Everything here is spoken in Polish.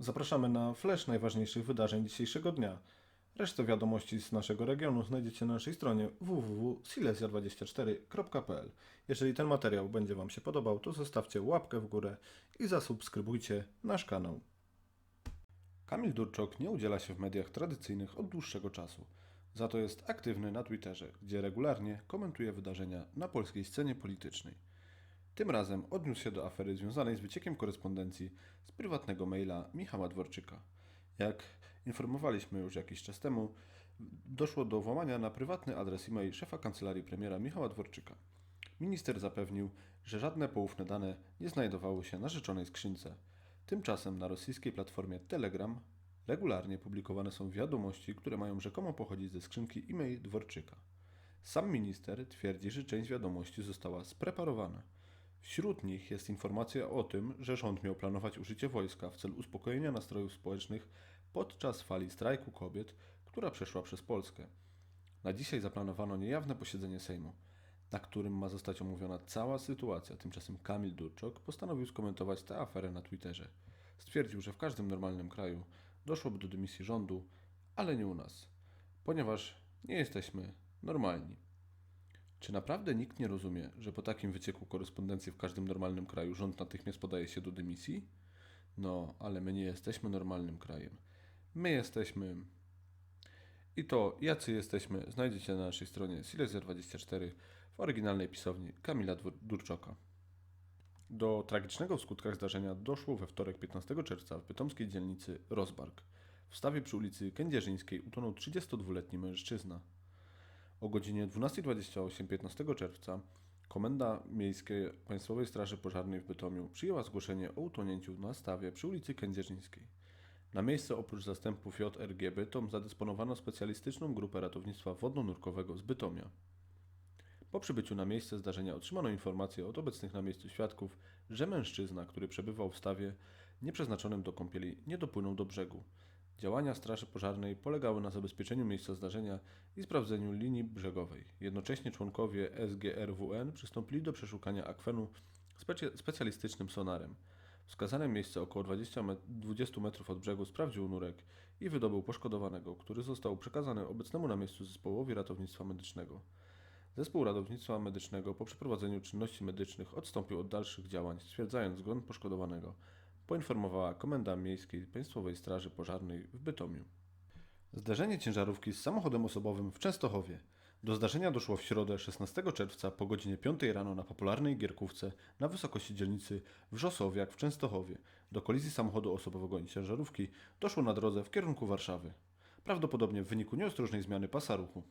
Zapraszamy na flash najważniejszych wydarzeń dzisiejszego dnia. Resztę wiadomości z naszego regionu znajdziecie na naszej stronie www.silesia24.pl. Jeżeli ten materiał będzie Wam się podobał, to zostawcie łapkę w górę i zasubskrybujcie nasz kanał. Kamil Durczok nie udziela się w mediach tradycyjnych od dłuższego czasu. Za to jest aktywny na Twitterze, gdzie regularnie komentuje wydarzenia na polskiej scenie politycznej. Tym razem odniósł się do afery związanej z wyciekiem korespondencji z prywatnego maila Michała Dworczyka. Jak informowaliśmy już jakiś czas temu, doszło do włamania na prywatny adres e-mail szefa kancelarii premiera Michała Dworczyka. Minister zapewnił, że żadne poufne dane nie znajdowały się na rzeczonej skrzynce. Tymczasem na rosyjskiej platformie Telegram regularnie publikowane są wiadomości, które mają rzekomo pochodzić ze skrzynki e-mail Dworczyka. Sam minister twierdzi, że część wiadomości została spreparowana. Wśród nich jest informacja o tym, że rząd miał planować użycie wojska w celu uspokojenia nastrojów społecznych podczas fali strajku kobiet, która przeszła przez Polskę. Na dzisiaj zaplanowano niejawne posiedzenie Sejmu, na którym ma zostać omówiona cała sytuacja. Tymczasem Kamil Durczok postanowił skomentować tę aferę na Twitterze. Stwierdził, że w każdym normalnym kraju doszłoby do dymisji rządu, ale nie u nas, ponieważ nie jesteśmy normalni. Czy naprawdę nikt nie rozumie, że po takim wycieku korespondencji w każdym normalnym kraju rząd natychmiast podaje się do dymisji? No, ale my nie jesteśmy normalnym krajem. My jesteśmy. I to, jacy jesteśmy, znajdziecie na naszej stronie Silesia24 w oryginalnej pisowni Kamila Durczoka. Do tragicznego w skutkach zdarzenia doszło we wtorek 15 czerwca w bytomskiej dzielnicy Rozbark. W stawie przy ulicy Kędzierzyńskiej utonął 32-letni mężczyzna. O godzinie 12.28 15 czerwca Komenda Miejskiej Państwowej Straży Pożarnej w Bytomiu przyjęła zgłoszenie o utonięciu na stawie przy ulicy Kędzierzyńskiej. Na miejsce oprócz zastępów JRG Bytom zadysponowano specjalistyczną grupę ratownictwa wodno-nurkowego z Bytomia. Po przybyciu na miejsce zdarzenia otrzymano informację od obecnych na miejscu świadków, że mężczyzna, który przebywał w stawie nieprzeznaczonym do kąpieli, nie dopłynął do brzegu. Działania Straży Pożarnej polegały na zabezpieczeniu miejsca zdarzenia i sprawdzeniu linii brzegowej. Jednocześnie członkowie SGRWN przystąpili do przeszukania akwenu specjalistycznym sonarem. Wskazane miejsce około 20, met- 20 metrów od brzegu sprawdził nurek i wydobył poszkodowanego, który został przekazany obecnemu na miejscu zespołowi ratownictwa medycznego. Zespół ratownictwa medycznego po przeprowadzeniu czynności medycznych odstąpił od dalszych działań, stwierdzając zgon poszkodowanego, poinformowała Komenda Miejskiej Państwowej Straży Pożarnej w Bytomiu. Zderzenie ciężarówki z samochodem osobowym w Częstochowie. Do zdarzenia doszło w środę 16 czerwca po godzinie 5 rano na popularnej Gierkówce na wysokości dzielnicy Wrzosowiak w Częstochowie. Do kolizji samochodu osobowego i ciężarówki doszło na drodze w kierunku Warszawy. Prawdopodobnie w wyniku nieostrożnej zmiany pasa ruchu.